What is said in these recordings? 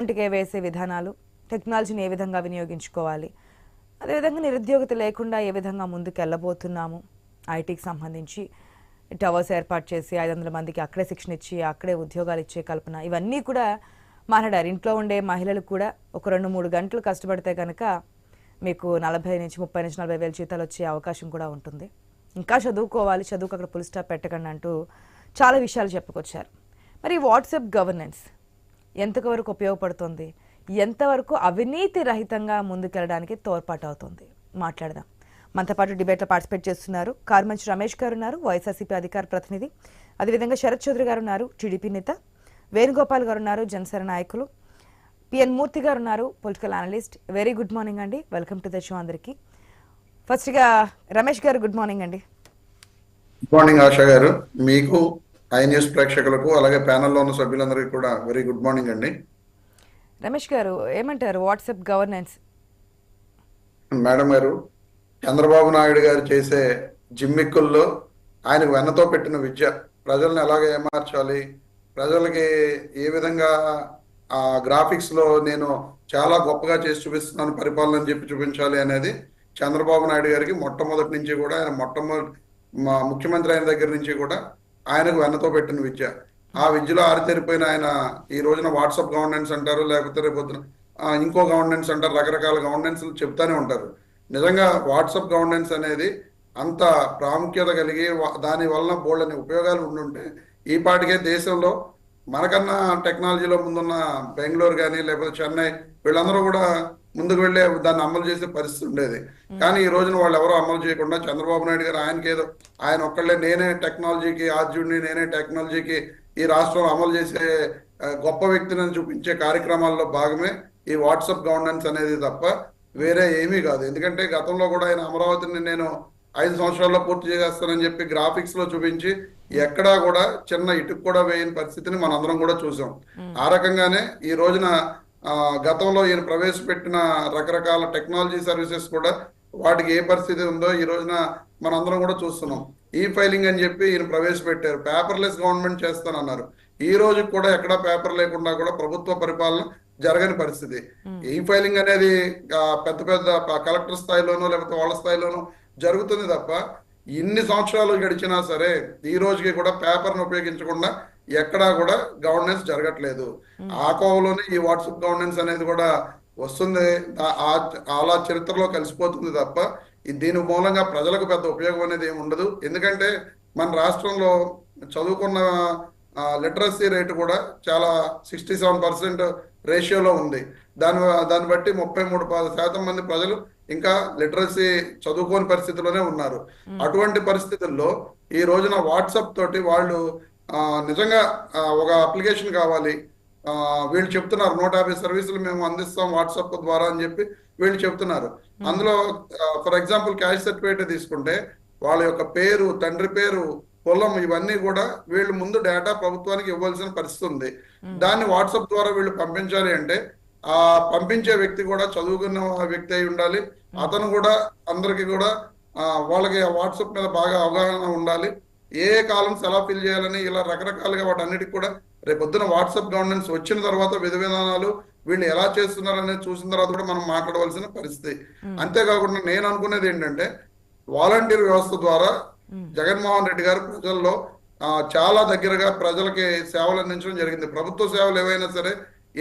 ఇంటికే వేసే విధానాలు టెక్నాలజీని ఏ విధంగా వినియోగించుకోవాలి అదేవిధంగా నిరుద్యోగత లేకుండా ఏ విధంగా ముందుకు వెళ్ళబోతున్నాము ఐటీకి సంబంధించి టవర్స్ ఏర్పాటు చేసి ఐదు వందల మందికి అక్కడే శిక్షణ ఇచ్చి అక్కడే ఉద్యోగాలు ఇచ్చే కల్పన ఇవన్నీ కూడా మాట్లాడారు ఇంట్లో ఉండే మహిళలు కూడా ఒక రెండు మూడు గంటలు కష్టపడితే కనుక మీకు నలభై నుంచి ముప్పై నుంచి నలభై వేల జీతాలు వచ్చే అవకాశం కూడా ఉంటుంది. ఇంకా చదువుకోవాలి చదువుకు అక్కడ పులిస్టాప్ పెట్టకండి అంటూ చాలా విషయాలు చెప్పుకొచ్చారు. మరి వాట్సాప్ గవర్నెన్స్ ఎంతవరకు ఉపయోగపడుతుంది? ఎంతవరకు అవినీతి రహితంగా ముందుకెళ్ళడానికి తోడ్పాటు అవుతుంది మాట్లాడదాం. మనతో పాటు డిబేట్లో పార్టిసిపేట్ చేస్తున్నారు కార్మంచి రమేష్ గారు ఉన్నారు వైఎస్ఆర్సీపీ అధికార ప్రతినిధి. అదేవిధంగా శరత్ చౌదరి గారు ఉన్నారు టీడీపీ నేత. వేణుగోపాల్ గారు ఉన్నారు జనసేన నాయకులు. పిఎన్ మూర్తి గారు ఉన్నారు political analyst. Very good morning అండి. వెల్కమ్ టు ద షో అందరికీ. ఫస్ట్గా రమేష్ గారు గుడ్ మార్నింగ్ అండి. గుడ్ మార్నింగ్ ఆశా గారు. మీకు ఐ న్యూస్ ప్రేక్షకులకు అలాగే ప్యానెల్లో ఉన్న సభ్యులందరికీ కూడా వెరీ గుడ్ మార్నింగ్ అండి. రమేష్ గారు ఏమంటారు వాట్సాప్ గవర్నెన్స్? మేడం గారు చంద్రబాబు నాయుడు గారు చేసే జిమ్మిక్కుల్లో ఆయనకు వెన్నతో పెట్టిన విద్య ప్రజల్ని ఎలాగ ఏమార్చాలి ప్రజలకి ఏ విధంగా ఆ గ్రాఫిక్స్లో నేను చాలా గొప్పగా చేసి చూపిస్తున్నాను పరిపాలన అని చెప్పి చూపించాలి అనేది చంద్రబాబు నాయుడు గారికి మొట్టమొదటి నుంచి కూడా ఆయన మొట్టమొదటి మా ముఖ్యమంత్రి అయిన దగ్గర నుంచి కూడా ఆయనకు వెన్నతో పెట్టిన విద్య. ఆ విద్యలో ఆరితేరిపోయిన ఆయన ఈ రోజున వాట్సాప్ గవర్నెన్స్ అంటారు లేకపోతే రేపొద్దున ఇంకో గవర్నెన్స్ అంటారు రకరకాల గవర్నెన్స్ చెప్తానే ఉంటారు. నిజంగా వాట్సాప్ గవర్నెన్స్ అనేది అంత ప్రాముఖ్యత కలిగి దాని వలన బోల్డని ఉపయోగాలు ఉండుంటే ఈ పాటికే దేశంలో మనకన్నా టెక్నాలజీలో ముందున్న బెంగళూరు కానీ లేకపోతే చెన్నై వీళ్ళందరూ కూడా ముందుకు వెళ్ళే దాన్ని అమలు చేసే పరిస్థితి ఉండేది. కానీ ఈ రోజున వాళ్ళు ఎవరో అమలు చేయకుండా చంద్రబాబు నాయుడు గారు ఆయనకి ఏదో ఆయన ఒక్కళ్ళే నేనే టెక్నాలజీకి ఆద్యుడిని నేనే టెక్నాలజీకి ఈ రాష్ట్రంలో అమలు చేసే గొప్ప వ్యక్తిని చూపించే కార్యక్రమాల్లో భాగమే ఈ వాట్సాప్ గవర్నెన్స్ అనేది తప్ప వేరే ఏమీ కాదు. ఎందుకంటే గతంలో కూడా ఆయన అమరావతిని నేను ఐదు సంవత్సరాల్లో పూర్తి చేసేస్తానని చెప్పి గ్రాఫిక్స్లో చూపించి ఎక్కడా కూడా చిన్న ఇటుకు కూడా వేయని పరిస్థితిని మనందరం కూడా చూసాం. ఆ రకంగానే ఈ రోజున గతంలో ఈయన ప్రవేశపెట్టిన రకరకాల టెక్నాలజీ సర్వీసెస్ కూడా వాటికి ఏ పరిస్థితి ఉందో ఈ రోజున మనందరం కూడా చూస్తున్నాం. ఈ ఫైలింగ్ అని చెప్పి ఈయన ప్రవేశపెట్టారు. పేపర్లెస్ గవర్నమెంట్ చేస్తానన్నారు. ఈ రోజు కూడా ఎక్కడా పేపర్ లేకుండా కూడా ప్రభుత్వ పరిపాలన జరగని పరిస్థితి. ఈ ఫైలింగ్ అనేది పెద్ద పెద్ద కలెక్టర్ స్థాయిలోనో లేకపోతే వాళ్ళ స్థాయిలోనో జరుగుతుంది తప్ప ఇన్ని సంవత్సరాలు గడిచినా సరే ఈ రోజుకి కూడా పేపర్ను ఉపయోగించకుండా ఎక్కడా కూడా గవర్నెన్స్ జరగట్లేదు. ఆ కోవలోనే ఈ వాట్సాప్ గవర్నెన్స్ అనేది కూడా వస్తుంది. అలా చరిత్రలో కలిసిపోతుంది తప్ప దీని మూలంగా ప్రజలకు పెద్ద ఉపయోగం అనేది ఏమి ఉండదు. ఎందుకంటే మన రాష్ట్రంలో చదువుకున్న లిటరసీ రేటు కూడా చాలా సిక్స్టీ సెవెన్ పర్సెంట్ రేషియోలో ఉంది. దాని దాన్ని బట్టి ముప్పై మూడు శాతం మంది ప్రజలు ఇంకా లిటరసీ చదువుకోని పరిస్థితిలోనే ఉన్నారు. అటువంటి పరిస్థితుల్లో ఈ రోజున వాట్సాప్ తోటి వాళ్ళు నిజంగా ఒక అప్లికేషన్ కావాలి. వీళ్ళు చెప్తున్నారు నూట యాభై సర్వీసులు మేము అందిస్తాం వాట్సాప్ ద్వారా అని చెప్పి వీళ్ళు చెప్తున్నారు. అందులో ఫర్ ఎగ్జాంపుల్ క్యాష్ సర్టిఫికేట్ తీసుకుంటే వాళ్ళ యొక్క పేరు తండ్రి పేరు పొలం ఇవన్నీ కూడా వీళ్ళు ముందు డేటా ప్రభుత్వానికి ఇవ్వాల్సిన పరిస్థితి ఉంది. దాన్ని వాట్సాప్ ద్వారా వీళ్ళు పంపించాలి అంటే ఆ పంపించే వ్యక్తి కూడా చదువుకున్న వ్యక్తి అయి ఉండాలి. అతను కూడా అందరికి కూడా ఆ, వాళ్ళకి వాట్సాప్ మీద బాగా అవగాహన ఉండాలి. ఏ కాలమ్స్ ఎలా ఫిల్ చేయాలని ఇలా రకరకాలుగా వాటన్నిటికి కూడా రేపొద్దున వాట్సాప్ గవర్నెన్స్ వచ్చిన తర్వాత విధి విధానాలు వీళ్ళు ఎలా చేస్తున్నారు అనేది చూసిన తర్వాత కూడా మనం మాట్లాడవలసిన పరిస్థితి. అంతేకాకుండా నేను అనుకునేది ఏంటంటే వాలంటీర్ వ్యవస్థ ద్వారా జగన్మోహన్ రెడ్డి గారు ప్రజల్లో చాలా దగ్గరగా ప్రజలకి సేవలు అందించడం జరిగింది. ప్రభుత్వ సేవలు ఏవైనా సరే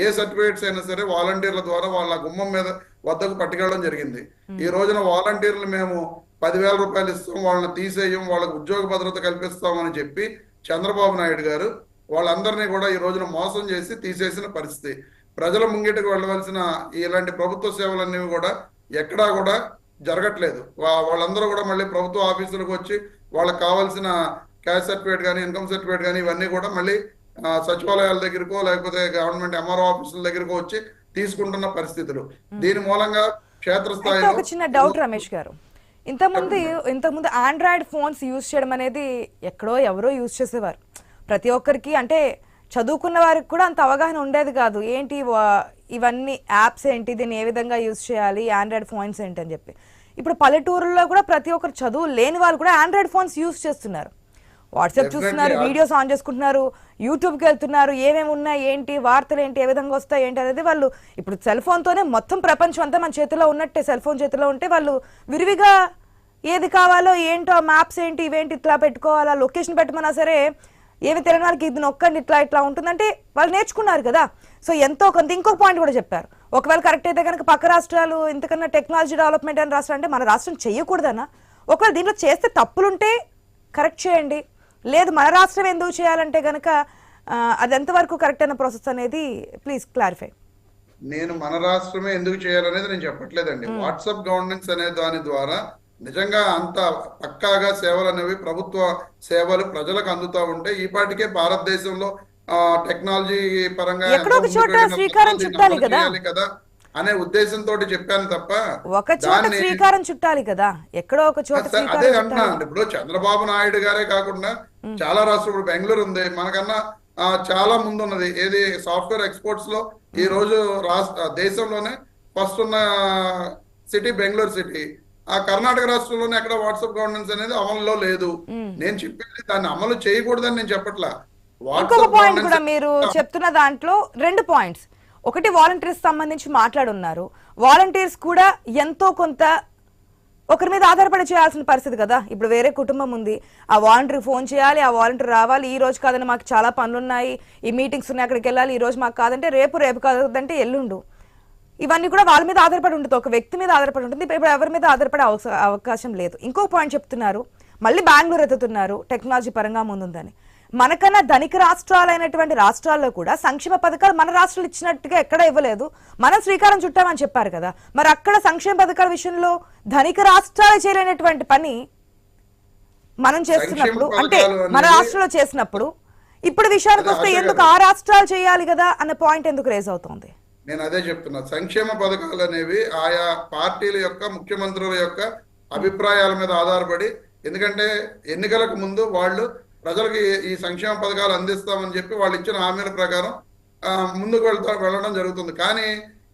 ఏ సర్టిఫికేట్స్ అయినా సరే వాలంటీర్ల ద్వారా వాళ్ళ గుమ్మం మీద వద్దకు పట్టుకెళ్ళడం జరిగింది. ఈ రోజున వాలంటీర్లు మేము పదివేల రూపాయలు ఇస్తాం వాళ్ళని తీసేయం వాళ్ళకి ఉద్యోగ భద్రత కల్పిస్తామని చెప్పి చంద్రబాబు నాయుడు గారు వాళ్ళందరినీ కూడా ఈ రోజున మోసం చేసి తీసేసిన పరిస్థితి. ప్రజల ముంగిటకు వెళ్ళవలసిన ఇలాంటి ప్రభుత్వ సేవలన్నీ కూడా ఎక్కడా కూడా జరగట్లేదు. వాళ్ళందరూ కూడా మళ్ళీ ప్రభుత్వ ఆఫీసులకు వచ్చి వాళ్ళకి కావాల్సిన క్యాష్ సర్టిఫికేట్ కానీ ఇన్కమ్ సర్టిఫికేట్ కానీ ఇవన్నీ కూడా మళ్ళీ సచివాలయాల దగ్గరకో లేకపోతే గవర్నమెంట్ ఎంఆర్ఓ ఆఫీసుల దగ్గరకో వచ్చి తీసుకుంటున్న పరిస్థితులు. దీని మూలంగా క్షేత్రస్థాయిలో చిన్న డౌట్ రమేష్ గారు. ఇంతకుముందు ఇంతకుముందు ఆండ్రాయిడ్ ఫోన్స్ యూజ్ చేయడం అనేది ఎక్కడో ఎవరో యూజ్ చేసేవారు. ప్రతి ఒక్కరికి అంటే చదువుకున్న వారికి కూడా అంత అవగాహన ఉండేది కాదు. ఏంటి ఇవన్నీ యాప్స్ ఏంటి దీన్ని ఏ విధంగా యూజ్ చేయాలి ఆండ్రాయిడ్ ఫోన్స్ ఏంటి అని చెప్పి. ఇప్పుడు పల్లెటూరులో కూడా ప్రతి ఒక్కరు చదువు లేని వాళ్ళు కూడా ఆండ్రాయిడ్ ఫోన్స్ యూజ్ చేస్తున్నారు. వాట్సాప్ చూస్తున్నారు వీడియోస్ ఆన్ చేసుకుంటున్నారు యూట్యూబ్కి వెళ్తున్నారు ఏమేమి ఉన్నాయి ఏంటి వార్తలు ఏంటి ఏ విధంగా వస్తాయి ఏంటి అనేది వాళ్ళు ఇప్పుడు సెల్ ఫోన్తోనే మొత్తం ప్రపంచం అంతా మన చేతిలో ఉన్నట్టే సెల్ ఫోన్ చేతిలో ఉంటే వాళ్ళు విరివిగా ఏది కావాలో ఏంటో మ్యాప్స్ ఏంటి ఇవేంటి ఇట్లా పెట్టుకోవాలా లొకేషన్ పెట్టమన్నా సరే ఏమి తెలియని వాళ్ళకి ఇది నొక్కండి ఇట్లా ఇట్లా ఉంటుందంటే వాళ్ళు నేర్చుకున్నారు కదా. సో ఎంతో కొంత ఇంకొక పాయింట్ కూడా చెప్పారు. ఒకవేళ కరెక్ట్ అయితే కనుక పక్క రాష్ట్రాలు ఇంతకన్నా టెక్నాలజీ డెవలప్మెంట్ అని రాష్ట్రం అంటే మన రాష్ట్రం చేయకూడదనా? ఒకవేళ దీంట్లో చేస్తే తప్పులుంటే కరెక్ట్ చేయండి. లేదు మన రాష్ట్రం ఎందుకు చేయాలంటే కనుక అది ఎంతవరకు కరెక్ట్ అయిన ప్రాసెస్ అనేది ప్లీజ్ క్లారిఫై నేను మన రాష్ట్రమే ఎందుకు చేయాలనేది నేను చెప్పట్లేదండి. వాట్సాప్ గవర్నెన్స్ అనే దాని ద్వారా నిజంగా అంత పక్కాగా సేవలు అనేవి ప్రభుత్వ సేవలు ప్రజలకు అందుతా ఉంటే ఈ పాటికే భారతదేశంలో టెక్నాలజీ పరంగా శ్రీకారం చుట్టాలి కదా. అనే ఉద్దేశంతో చెప్పాను తప్ప ఒక చోట శ్రీకారం చుట్టాలి కదా. ఎక్కడో ఒక చోట అదే శ్రీకారం అంటున్నా చుట్టాలి. ఇప్పుడు చంద్రబాబు నాయుడు గారే కాకుండా చాలా రాష్ట్రం ఇప్పుడు బెంగళూరు ఉంది. మనకన్నా చాలా ముందు ఉన్నది ఏది సాఫ్ట్వేర్ ఎక్స్పోర్ట్స్లో ఈ రోజు రాష్ట్ర దేశంలోనే ఫస్ట్ ఉన్న సిటీ బెంగళూరు సిటీ. ఆ కర్ణాటక రాష్ట్రంలోనే ఎక్కడ వాట్సాప్ గవర్నెన్స్ అనేది అమలులో లేదు. నేను చెప్పింది దాన్ని అమలు చేయకూడదని నేను చెప్పట్లా. ఇంకొక పాయింట్ కూడా మీరు చెప్తున్న దాంట్లో రెండు పాయింట్స్ ఒకటి వాలంటీర్స్ సంబంధించి మాట్లాడున్నారు. వాలంటీర్స్ కూడా ఎంతో కొంత ఒకరి మీద ఆధారపడి చేయాల్సిన పరిస్థితి కదా. ఇప్పుడు వేరే కుటుంబం ఉంది. ఆ వాలంటీర్ ఫోన్ చేయాలి ఆ వాలంటీర్ రావాలి. ఈ రోజు కాదని మాకు చాలా పనులు ఉన్నాయి ఈ మీటింగ్స్ ఉన్నాయి అక్కడికి వెళ్ళాలి. ఈ రోజు మాకు కాదంటే రేపు రేపు కాదంటే ఎల్లుండు. ఇవన్నీ కూడా వాళ్ళ మీద ఆధారపడి ఉంటుంది. ఒక వ్యక్తి మీద ఆధారపడి ఉంటుంది. ఇప్పుడు ఎవరి మీద ఆధారపడే అవకాశం లేదు. ఇంకో పాయింట్ చెప్తున్నారు. మళ్ళీ బెంగళూరు ఎత్తుతున్నారు. టెక్నాలజీ పరంగా ముందుందని. మనకన్నా ధనిక రాష్ట్రాలైనటువంటి రాష్ట్రాల్లో కూడా సంక్షేమ పథకాలు మన రాష్ట్రాలు ఇచ్చినట్టుగా ఎక్కడ ఇవ్వలేదు. మనం శ్రీకారం చుట్టామని చెప్పారు కదా. మరి అక్కడ సంక్షేమ పథకాల విషయంలో ధనిక రాష్ట్రాలు చేయలేనటువంటి పని మనం చేస్తున్నప్పుడు అంటే మన రాష్ట్రంలో చేసినప్పుడు ఇప్పుడు విషయానికి వస్తే ఎందుకు ఆ రాష్ట్రాలు చేయాలి కదా అన్న పాయింట్ ఎందుకు రేజ్ అవుతోంది? నేను అదే చెప్తున్నా. సంక్షేమ పథకాలు అనేవి ఆయా పార్టీల యొక్క ముఖ్యమంత్రుల యొక్క అభిప్రాయాల మీద ఆధారపడి ఎందుకంటే ఎన్నికలకు ముందు వాళ్ళు ప్రజలకు ఈ- సంక్షేమ పథకాలు అందిస్తామని చెప్పి వాళ్ళు ఇచ్చిన హామీల ప్రకారం ముందుకు వెళ్తా వెళ్ళడం జరుగుతుంది. కానీ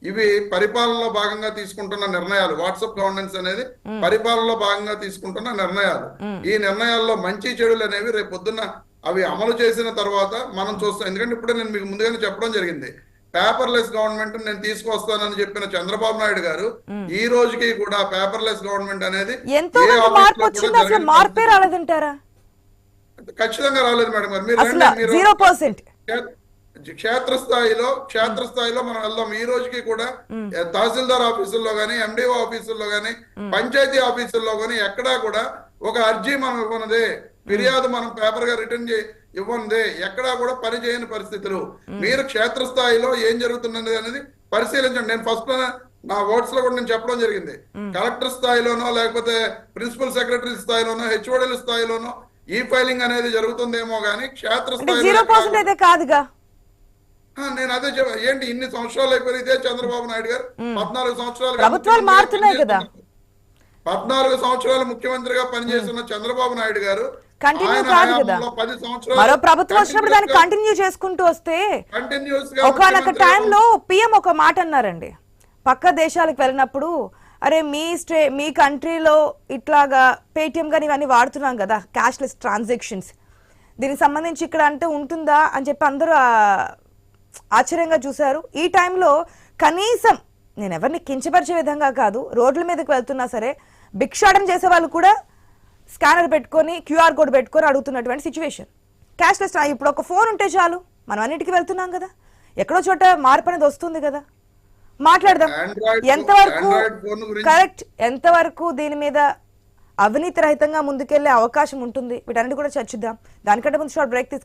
ఇవి పరిపాలనలో భాగంగా తీసుకుంటున్న నిర్ణయాలు వాట్సాప్ గవర్నెన్స్ అనేది పరిపాలనలో భాగంగా తీసుకుంటున్న నిర్ణయాలు. ఈ నిర్ణయాల్లో మంచి చెడులు అనేవి రేపు పొద్దున్న అవి అమలు చేసిన తర్వాత మనం చూస్తాం. ఎందుకంటే ఇప్పుడే నేను మీకు ముందుగానే చెప్పడం జరిగింది. పేపర్లెస్ గవర్నమెంట్ నేను తీసుకొస్తానని చెప్పిన చంద్రబాబు నాయుడు గారు ఈ రోజుకి కూడా పేపర్లెస్ గవర్నమెంట్ అనేది మార్పు. రాలేదంటారా? ఖచ్చితంగా రాలేదు మేడం గారు. మీరు మీరు క్షేత్రస్థాయిలో క్షేత్రస్థాయిలో మనం వెళ్దాం. ఈ రోజుకి కూడా తహసీల్దార్ ఆఫీసుల్లో గానీ ఎండిఓ ఆఫీసుల్లో గానీ పంచాయతీ ఆఫీసుల్లో గానీ ఎక్కడా కూడా ఒక అర్జీ మనం ఇవ్వనదే. ఫిర్యాదు మనం పేపర్గా రిటర్న్ చే ఇవ్వనిదే ఎక్కడా కూడా పని చేయని పరిస్థితులు. మీరు క్షేత్రస్థాయిలో ఏం జరుగుతున్నది అనేది పరిశీలించండి. నేను ఫస్ట్ నా వర్డ్స్లో కూడా నేను చెప్పడం జరిగింది. కలెక్టర్ స్థాయిలోనో లేకపోతే ప్రిన్సిపల్ సెక్రటరీ స్థాయిలోనో హెచ్ఓడీల స్థాయిలోనో ఈ ఫైలింగ్ అనేది జరుగుతుందేమో అయితే కాదుగా? ఆ, నేను అదే ఏంటి ఇన్ని సంవత్సరాలు అయిపోయి ఇదే చంద్రబాబు నాయుడు గారు? పద్నాలుగు సంవత్సరాలు ప్రభుత్వాలు మారుతున్నాయి కదా. పద్నాలుగు సంవత్సరాలు ముఖ్యమంత్రిగా పనిచేస్తున్న చంద్రబాబు నాయుడు గారు ఆయన కాదు కదా. మరో ప్రభుత్వం వచ్చినప్పుడు దాన్ని కంటిన్యూ చేసుకుంటూ వస్తే ఒకనొక టైంలో పిఎం ఒక మాట అన్నారండి. పక్క దేశాలకు వెళ్ళినప్పుడు అరే మీ స్టే మీ కంట్రీలో ఇట్లాగా పేటిఎం కానీ ఇవన్నీ వాడుతున్నాం కదా క్యాష్లెస్ ట్రాన్సాక్షన్స్ దీనికి సంబంధించి ఇక్కడ అంటే ఉంటుందా? అని చెప్పి అందరూ ఆశ్చర్యంగా చూశారు. ఈ టైంలో కనీసం నేను ఎవరిని కించపరిచే విధంగా కాదు రోడ్ల మీదకి వెళ్తున్నా సరే భిక్షాటన చేసే వాళ్ళు కూడా స్కానర్ పెట్టుకొని క్యూఆర్ కోడ్ పెట్టుకొని అడుగుతున్నటువంటి సిచ్యువేషన్. క్యాష్లెస్ ఇప్పుడు ఒక ఫోన్ ఉంటే చాలు. మనం అన్నిటికీ వెళ్తున్నాం కదా. ఎక్కడో చోట మార్పు అనేది వస్తుంది కదా. మాట్లాడదాం. ఎంతవరకు కరెక్ట్ ఎంతవరకు దీని మీద అవినీతి రహితంగా ముందుకెళ్ళే అవకాశం ఉంటుంది? వీటన్నిటి కూడా చర్చిద్దాం. దానికంటే ముందు షార్ట్ బ్రేక్ తీసుకు